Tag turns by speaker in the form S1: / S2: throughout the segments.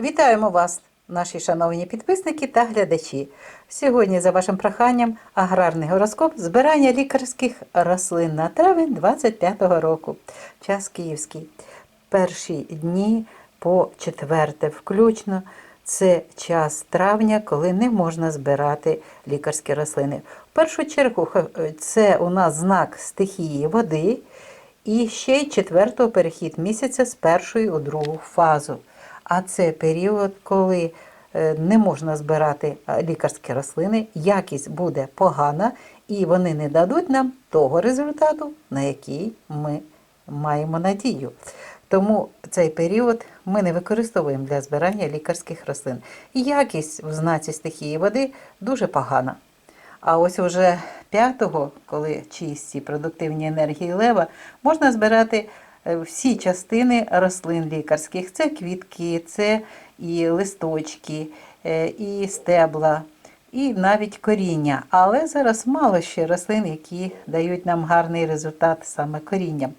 S1: Вітаємо вас, наші шановні підписники та глядачі. Сьогодні, за вашим проханням, аграрний гороскоп збирання лікарських рослин на травень 25-го року. Час київський. Перші дні по четверте включно. Це час травня, коли не можна збирати лікарські рослини. В першу чергу це у нас знак стихії води, і ще й четвертого перехід місяця з першої у другу фазу. А це період, коли е, не можна збирати е, лікарські рослини, якість буде погана, і вони не дадуть нам того результату, на який ми маємо надію. Тому цей період ми не використовуємо для збирання лікарських рослин. Якість в знаці стихії води дуже погана. А ось уже п'ятого, коли чисті продуктивні енергії лева, можна збирати всі частини рослин лікарських. Це квітки, це і листочки, е, і стебла, і навіть коріння. Але зараз мало ще рослин, які дають нам гарний результат саме коріння.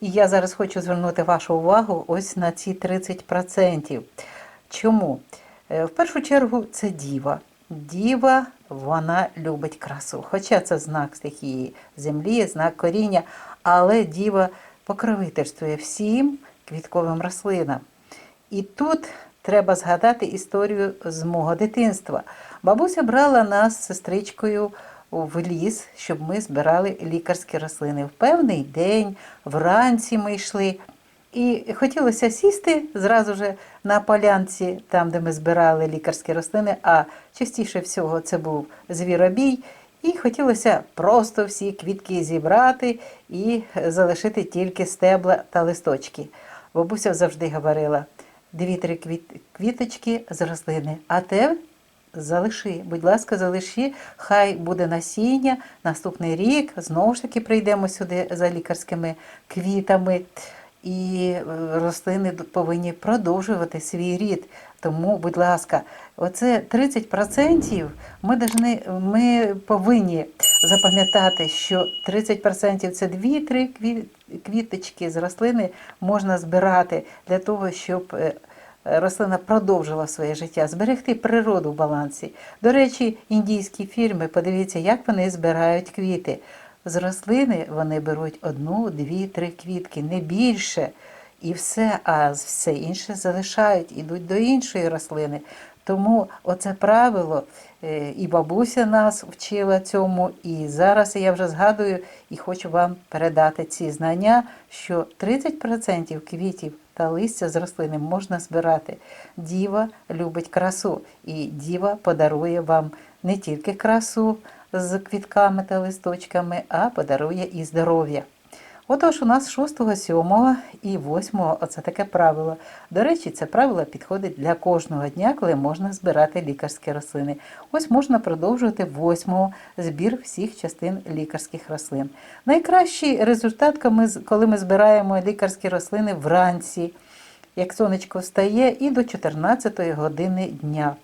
S1: І я зараз хочу звернути вашу увагу ось на ці 30%. Чому? Е, В першу чергу це діва. Діва, вона любить красу. Хоча це знак стихії землі, знак коріння, але діва покровительствує всім квітковим рослинам. І тут треба згадати історію з мого дитинства. Бабуся брала нас з сестричкою в ліс, щоб ми збирали лікарські рослини. В певний день, вранці ми йшли. І хотілося сісти зразу ж на полянці, там, де ми збирали лікарські рослини, а частіше всього це був звіробій. І хотілося просто всі квітки зібрати і залишити тільки стебла та листочки. Бабуся завжди говорила: дві-три квіт- квіточки з рослини, а те залиши. Будь ласка, залиши, хай буде насіння. Наступний рік знову ж таки прийдемо сюди за лікарськими квітами. І е, рослини повинні продовжувати свій рід. Тому, будь ласка, оце 30% ми, должны, ми повинні запам'ятати, що 30% це 2-3 квіточки з рослини можна збирати для того, щоб е, рослина продовжила своє життя, зберегти природу в балансі. До речі, індійські фільми, подивіться, як вони збирають квіти. З рослини вони беруть одну, дві, три квітки, не більше. І все, а все інше залишають, ідуть до іншої рослини. Тому оце правило, е, і бабуся нас вчила цьому, і зараз я вже згадую і хочу вам передати ці знання, що 30% квітів та листя з рослини можна збирати. Діва любить красу, і діва подарує вам не тільки красу з квітками та листочками, а подарує і здоров'я. Отож, у нас 6, 7 і 8 оце таке правило. До речі, це правило підходить для кожного дня, коли можна збирати лікарські рослини. Ось можна продовжувати 8 збір всіх частин лікарських рослин. Найкращий результат, коли ми збираємо лікарські рослини вранці, як сонечко встає, і до 14 години дня.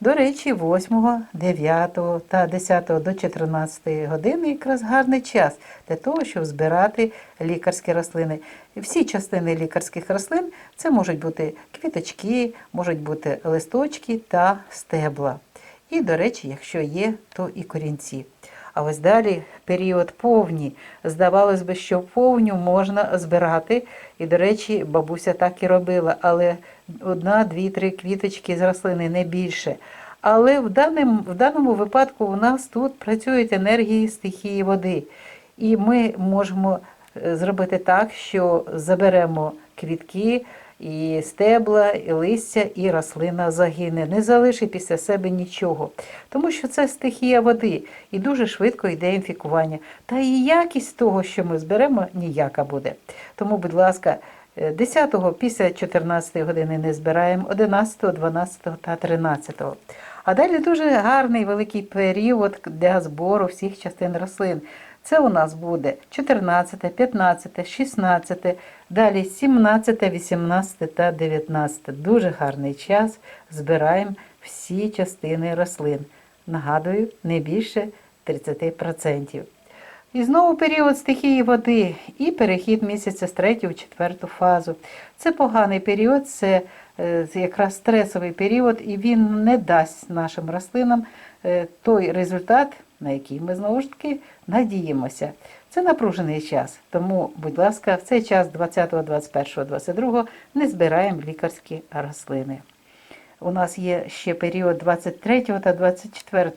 S1: До речі, 8, 9 та 10 до 14 години якраз гарний час для того, щоб збирати лікарські рослини. Всі частини лікарських рослин це можуть бути квіточки, можуть бути листочки та стебла. І, до речі, якщо є, то і корінці. А ось далі період повні. Здавалось би, що повню можна збирати. І, до речі, бабуся так і робила, але одна, дві, три квіточки з рослини не більше. Але в даному, в даному випадку у нас тут працюють енергії стихії води. І ми можемо е, зробити так, що заберемо квітки, і стебла, і листя, і рослина загине. Не залишить після себе нічого. Тому що це стихія води, і дуже швидко йде інфікування. Та і якість того, що ми зберемо, ніяка буде. Тому, будь ласка, е, 10-го після 14 години не збираємо, 11, 12 та 13. А далі дуже гарний великий період для збору всіх частин рослин. Це у нас буде 14, 15, 16, далі 17, 18 та 19. Дуже гарний час. Збираємо всі частини рослин. Нагадую, не більше 30%. І знову період стихії води і перехід місяця з третю в четверту фазу. Це поганий період, це е, якраз стресовий період, і він не дасть нашим рослинам е, той результат, на який ми знову ж таки надіємося. Це напружений час, тому, будь ласка, в цей час 20, 21, 22 не збираємо лікарські рослини. У нас є ще період 23 та 24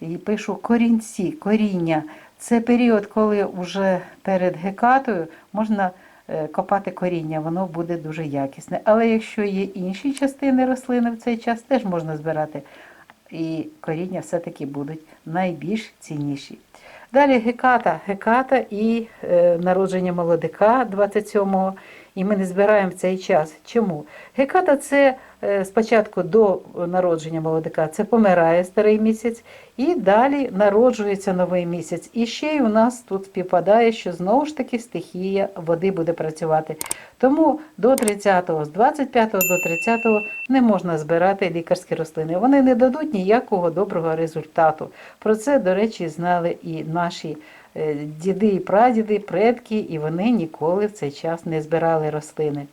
S1: і пишу корінці, коріння. Це період, коли вже перед гекатою можна е, копати коріння, воно буде дуже якісне. Але якщо є інші частини рослини в цей час, теж можна збирати. І коріння все-таки будуть найбільш цінніші. Далі геката, геката і е, народження молодика 27-го. І ми не збираємо цей час. Чому? Геката це е, спочатку до народження молодика, це помирає старий місяць, і далі народжується новий місяць. І ще й у нас тут співпадає, що знову ж таки стихія води буде працювати. Тому до 30-го, з 25 го до 30-го не можна збирати лікарські рослини. Вони не дадуть ніякого доброго результату. Про це, до речі, знали і наші діди і прадіди, предки, і вони ніколи в цей час не збирали рослини.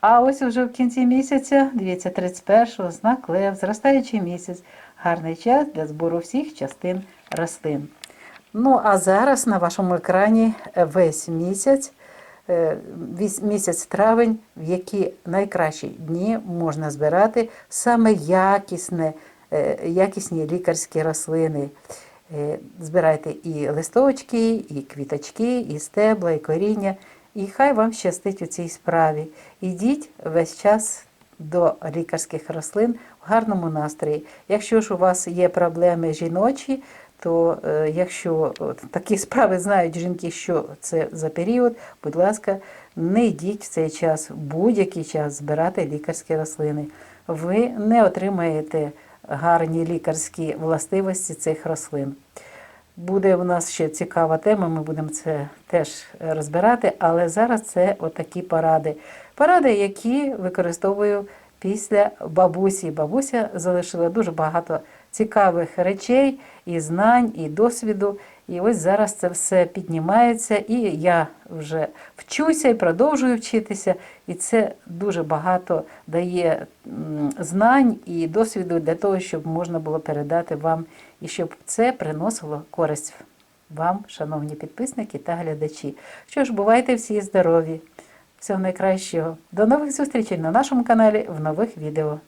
S1: А ось уже в кінці місяця, дивіться, 31-го, знак Лев, зростаючий місяць, гарний час для збору всіх частин рослин. Ну, а зараз на вашому екрані е, весь місяць, е, місяць травень, в які найкращі дні можна збирати саме якісне, е, якісні лікарські рослини. Е, Збирайте і листочки, і квіточки, і стебла, і коріння. І хай вам щастить у цій справі. Ідіть весь час до лікарських рослин в гарному настрої. Якщо ж у вас є проблеми жіночі, то е, якщо такі справи знають жінки, що це за період, будь ласка, не йдіть в цей час, будь-який час збирати лікарські рослини. Ви не отримаєте гарні лікарські властивості цих рослин. Буде у нас ще цікава тема, ми будемо це теж розбирати, але зараз це отакі поради. Поради, які використовую після бабусі. Бабуся залишила дуже багато цікавих речей, і знань, і досвіду. І ось зараз це все піднімається, і я вже вчуся і продовжую вчитися. І це дуже багато дає знань і досвіду для того, щоб можна було передати вам і щоб це приносило користь вам, шановні підписники та глядачі. Що ж, бувайте всі здорові! Всього найкращого. До нових зустрічей на нашому каналі в нових відео.